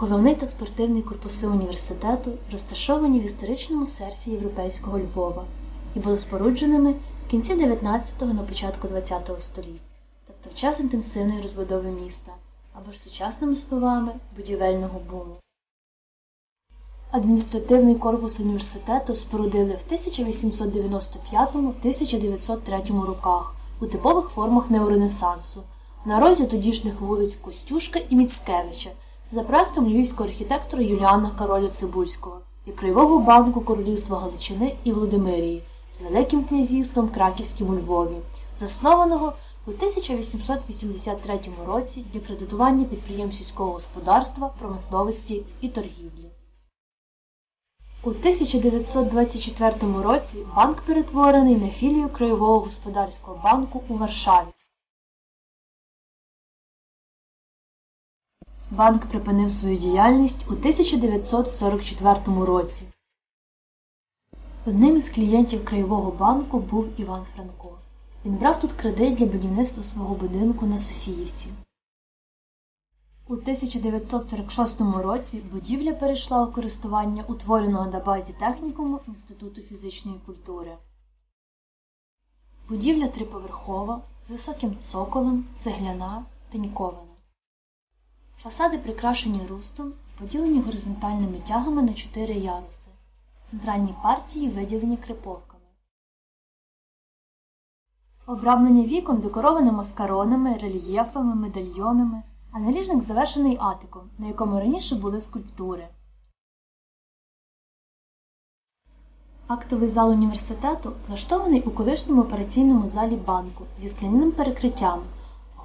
Головний та спортивний корпуси університету розташовані в історичному серці європейського Львова і були спорудженими в кінці 19-го на початку 20-го століть, тобто в час інтенсивної розбудови міста, або ж сучасними словами будівельного буму. Адміністративний корпус університету спорудили в 1895-1903 роках у типових формах неоренесансу на розі тодішніх вулиць Костюшка і Міцкевича за проектом львівського архітектора Юліана Кароля Цибульського і Краєвого банку Королівства Галичини і Володимирії з Великим князівством Краківським у Львові, заснованого у 1883 році для кредитування підприємств сільського господарства, промисловості і торгівлі. У 1924 році банк перетворений на філію Краєвого господарського банку у Варшаві. Банк припинив свою діяльність у 1944 році. Одним із клієнтів Краєвого банку був Іван Франко. Він брав тут кредит для будівництва свого будинку на Софіївці. У 1946 році будівля перейшла у користування утвореного на базі технікуму Інституту фізичної культури. Будівля триповерхова з високим цоколем, цегляна, тенькована. Фасади прикрашені рустом, поділені горизонтальними тягами на чотири яруси. Центральні партії виділені криповками. Обрамлення вікон декороване маскаронами, рельєфами, медальйонами, а наліжник завершений атиком, на якому раніше були скульптури. Актовий зал університету влаштований у колишньому операційному залі банку зі скляним перекриттям,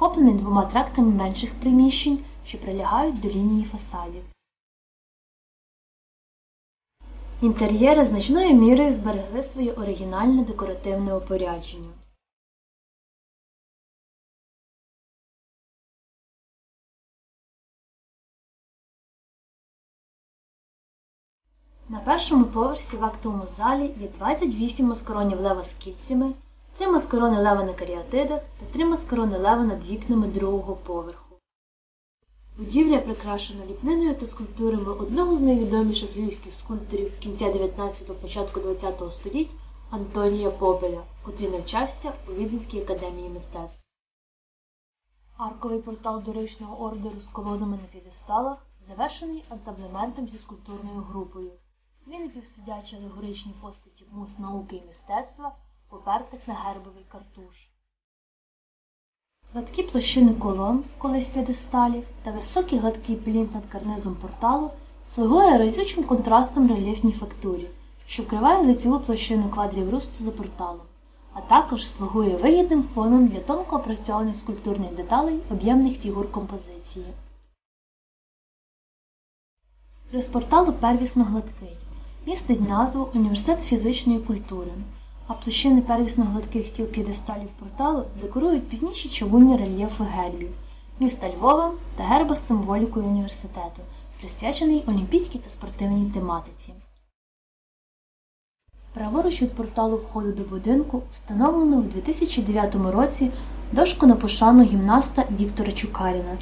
охоплений двома трактами менших приміщень, що прилягають до лінії фасадів. Інтер'єри значною мірою зберегли своє оригінальне декоративне опорядження. На першому поверсі в актовому залі є 28 маскаронів лева з кільцями, 3 маскарони лева на каріатидах та 3 маскарони лева над вікнами другого поверху. Будівля прикрашена ліпниною та скульптурами одного з найвідоміших львівських скульпторів кінця 19-го початку 20-го століть Антонія Попеля, котрий навчався у Віденській академії мистецтв. Арковий портал доричного ордеру з колонами на п'єдесталах завершений антаблементом зі скульптурною групою. Дві напівсидячі алегоричні постаті мус науки і мистецтва, попертих на гербовий картуш. Гладкі площини колон, колись п'єдесталів, та високий гладкий плінт над карнизом порталу слугує разючим контрастом рельєфній фактурі, що вкриває лицеву площину квадрів русту за порталом, а також слугує вигідним фоном для тонко опрацьованих скульптурних деталей об'ємних фігур композиції. Приз порталу первісно гладкий, містить назву Університет фізичної культури, а площини первісно гладких тіл п'єдесталів порталу декорують пізніші чавунні рельєфи гербів міста Львова та герба з символікою університету, присвячений олімпійській та спортивній тематиці. Праворуч від порталу входу до будинку встановлено у 2009 році дошку на пошану гімнаста Віктора Чукаріна.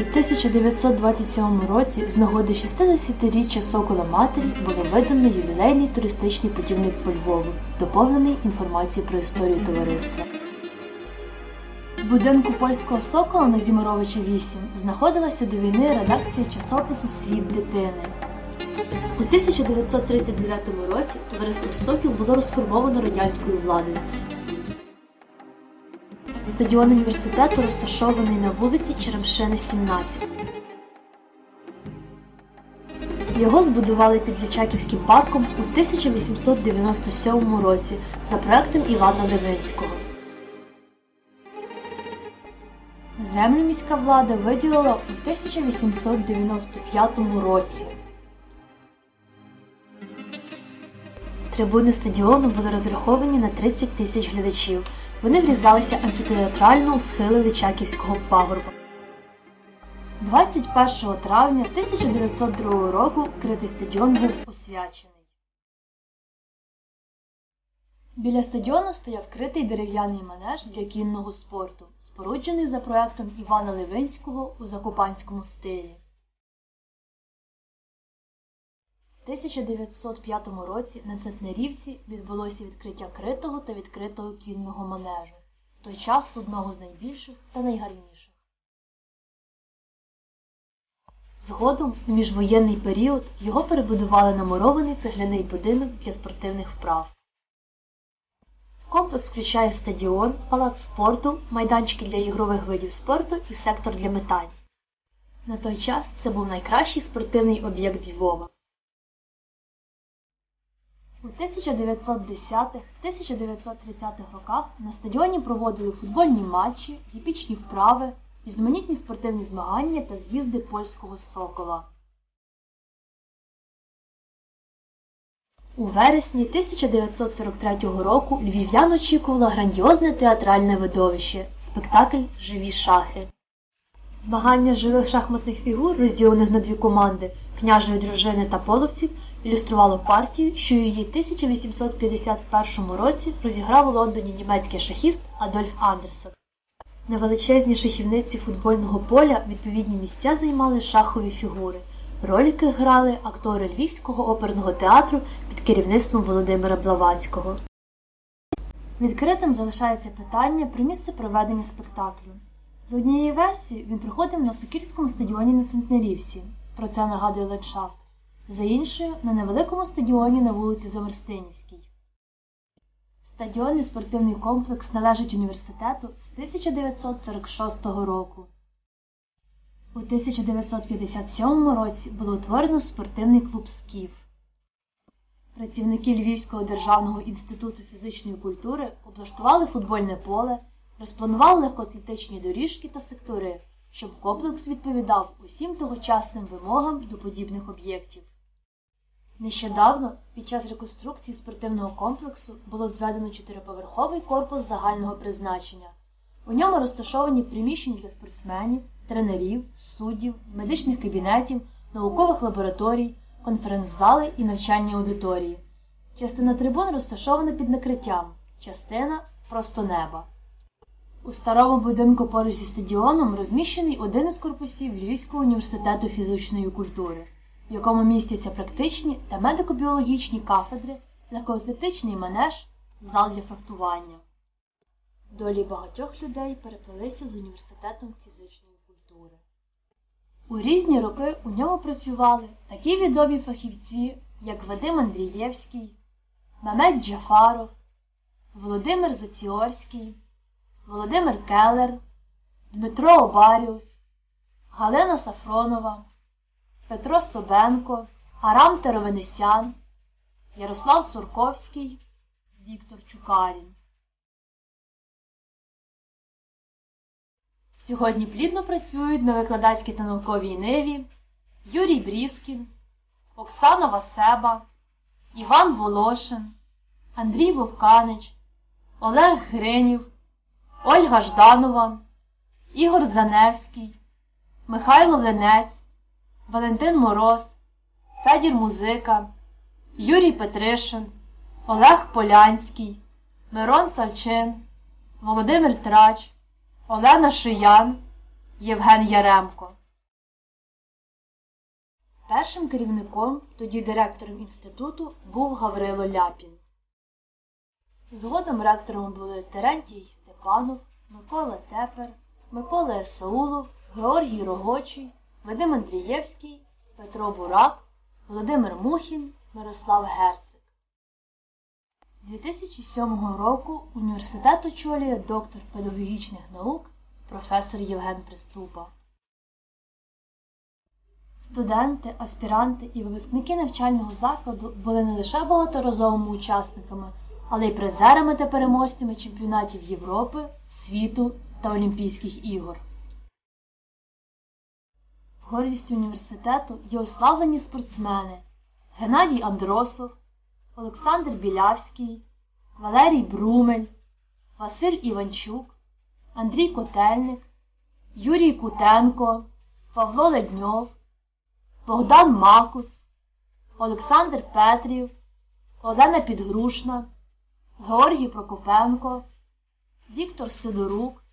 У 1927 році з нагоди 60-річчя Сокола Матері було видано ювілейний туристичний путівник по Львову, доповнений інформацією про історію товариства. В будинку польського сокола на Зімаровича 8 знаходилася до війни редакція часопису Світ дитини. У 1939 році товариство Сокіл було розформовано радянською владою. Стадіон університету розташований на вулиці Черемшини, 17. Його збудували під Личаківським парком у 1897 році за проектом Івана Левинського. Землю міська влада виділила у 1895 році. Трибуни стадіону були розраховані на 30 тисяч глядачів. Вони врізалися амфітеатрально у схили Личаківського пагорба. 21 травня 1902 року критий стадіон був освячений. Біля стадіону стояв критий дерев'яний манеж для кінного спорту, споруджений за проектом Івана Левинського у закопанському стилі. 1905 році на Центнерівці відбулося відкриття критого та відкритого кінного манежу, в той час одного з найбільших та найгарніших. Згодом, у міжвоєнний період, його перебудували на мурований цегляний будинок для спортивних вправ. Комплекс включає стадіон, палац спорту, майданчики для ігрових видів спорту і сектор для метань. На той час це був найкращий спортивний об'єкт Львова. У 1910-1930-х роках на стадіоні проводили футбольні матчі, гіпічні вправи, різноманітні спортивні змагання та з'їзди польського сокола. У вересні 1943 року львів'ян очікувало грандіозне театральне видовище спектакль Живі шахи. Змагання живих шахматних фігур, розділених на дві команди княжої дружини та половців, ілюструвало партію, що її 1851 році розіграв у Лондоні німецький шахіст Адольф Андерсен. На величезній шахівниці футбольного поля відповідні місця займали шахові фігури. Роль грали актори Львівського оперного театру під керівництвом Володимира Блаватського. Відкритим залишається питання про місце проведення спектаклю. За однією версією, він проходив на Сокільському стадіоні на Сентнерівці. Про це нагадує ландшафт. За іншою, на невеликому стадіоні на вулиці Замерстинівській. Стадіонний спортивний комплекс належить університету з 1946 року. У 1957 році було утворено спортивний клуб «Скіф». Працівники Львівського державного інституту фізичної культури облаштували футбольне поле, розпланували легкоатлетичні доріжки та сектори, щоб комплекс відповідав усім тогочасним вимогам до подібних об'єктів. Нещодавно, під час реконструкції спортивного комплексу, було зведено чотириповерховий корпус загального призначення. У ньому розташовані приміщення для спортсменів, тренерів, суддів, медичних кабінетів, наукових лабораторій, конференц-зали і навчальні аудиторії. Частина трибун розташована під накриттям, частина просто неба. У старому будинку поруч зі стадіоном розміщений один із корпусів Львівського університету фізичної культури, в якому містяться практичні та медико-біологічні кафедри, легкоатлетичний манеж, зал для фехтування. Долі багатьох людей переплелися з університетом фізичної культури. У різні роки у ньому працювали такі відомі фахівці, як Вадим Андрієвський, Мемет Джафаров, Володимир Заціорський, Володимир Келер, Дмитро Обаріус, Галина Сафронова, Петро Собенко, Арам Теровенесян, Ярослав Цурковський, Віктор Чукарін. Сьогодні плідно працюють на викладацькій та науковій ниві Юрій Брівськін, Оксана Вацеба, Іван Волошин, Андрій Вовканич, Олег Гринів, Ольга Жданова, Ігор Заневський, Михайло Ленець, Валентин Мороз, Федір Музика, Юрій Петришин, Олег Полянський, Мирон Савчин, Володимир Трач. Олена Шиян, Євген Яремко. Першим керівником, тоді директором інституту, був Гаврило Ляпін. Згодом ректором були Терентій Степанов, Микола Тепер, Микола Есаулов, Георгій Рогочий, Вадим Андрієвський, Петро Бурак, Володимир Мухін, Мирослав Герцик. 2007 року університет очолює доктор педагогічних наук професор Євген Приступа. Студенти, аспіранти і випускники навчального закладу були не лише багаторазовими учасниками, але й призерами та переможцями чемпіонатів Європи, світу та Олімпійських ігор. Гордістю університету є уславлені спортсмени Геннадій Андросов, Олександр Білявський, Валерій Брумель, Василь Іванчук, Андрій Котельник, Юрій Кутенко, Павло Ледньов, Богдан Макуц, Олександр Петрів, Олена Підгрушна, Георгій Прокопенко, Віктор Сидорук,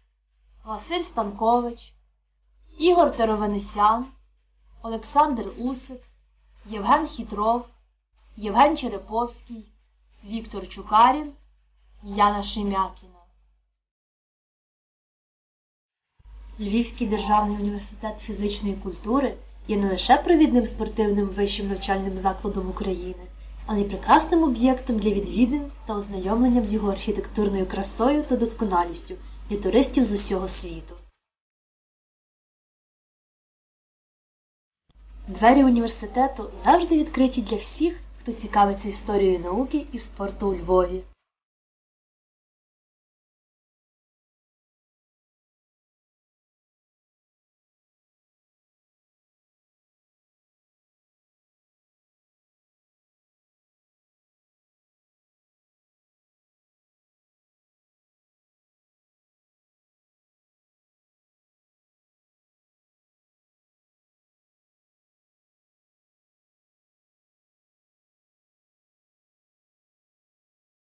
Василь Станкович, Ігор Теровенесян, Олександр Усик, Євген Хітров, Євген Череповський, Віктор Чукарін, Яна Шемякіна. Львівський державний університет фізичної культури є не лише провідним спортивним вищим навчальним закладом України, але й прекрасним об'єктом для відвідин та ознайомленням з його архітектурною красою та досконалістю для туристів з усього світу. Двері університету завжди відкриті для всіх, хто цікавиться історією науки і спорту у Львові.